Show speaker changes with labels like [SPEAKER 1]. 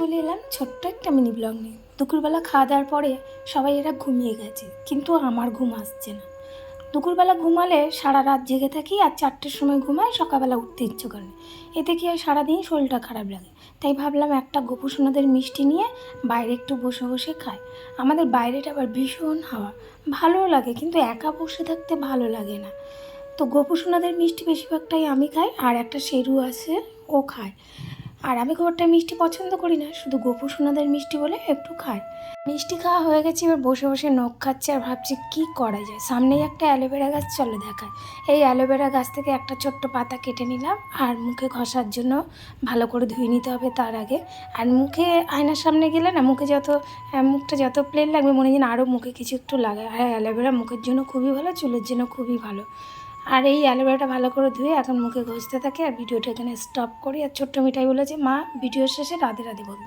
[SPEAKER 1] চলে এলাম ছোট্ট একটা মিনি ব্লগ নিয়ে। দুপুরবেলা খাওয়া দাওয়ার পরে সবাই এরা ঘুমিয়ে গেছে, কিন্তু আমার ঘুম আসছে না। দুপুরবেলা ঘুমালে সারা রাত জেগে থাকি আর চারটের সময় ঘুমাই সকালবেলা উঠতে ইচ্ছে করে। এতে কি হয়, সারাদিন শরীরটা খারাপ লাগে। তাই ভাবলাম একটা গোপুসোনাদের মিষ্টি নিয়ে বাইরে একটু বসে বসে খাই। আমাদের বাইরেটা আবার ভীষণ হাওয়া। ভালোও লাগে, কিন্তু একা বসে থাকতে ভালো লাগে না। তো গোপুসোনাদের মিষ্টি বেশিরভাগটাই আমি খাই, আর একটা শেরু আছে, ও খায়। আর আমি খুব একটা মিষ্টি পছন্দ করি না, শুধু গোপু সোনাদের মিষ্টি বলে একটু খাই মিষ্টি খাওয়া হয়ে গেছে, এবার বসে বসে নখ খাচ্ছে আর ভাবছি কি করা যায়। সামনেই একটা অ্যালোভেরা গাছ চলে দেখায়। এই অ্যালোভেরা গাছ থেকে একটা ছোট্ট পাতা কেটে নিলাম আর মুখে ঘষার জন্য ভালো করে ধুয়ে নিতে হবে তার আগে। আর মুখে আয়নার সামনে গেলে না, মুখে যত মুখটা যত প্লেন লাগবে মনে যেন আরও মুখে কিছু একটু লাগে আর অ্যালোভেরা মুখের জন্য খুবই ভালো, চুলের জন্য খুবই ভালো। আর এই অ্যালোভেরাটা ভালো করে ধুয়ে এখন মুখে ঘষতে থাকে আর ভিডিওটা এখানে স্টপ করি। আর ছোট্ট মিঠাই বলেছে, মা, ভিডিওর শেষে রাধে রাধে বলবে।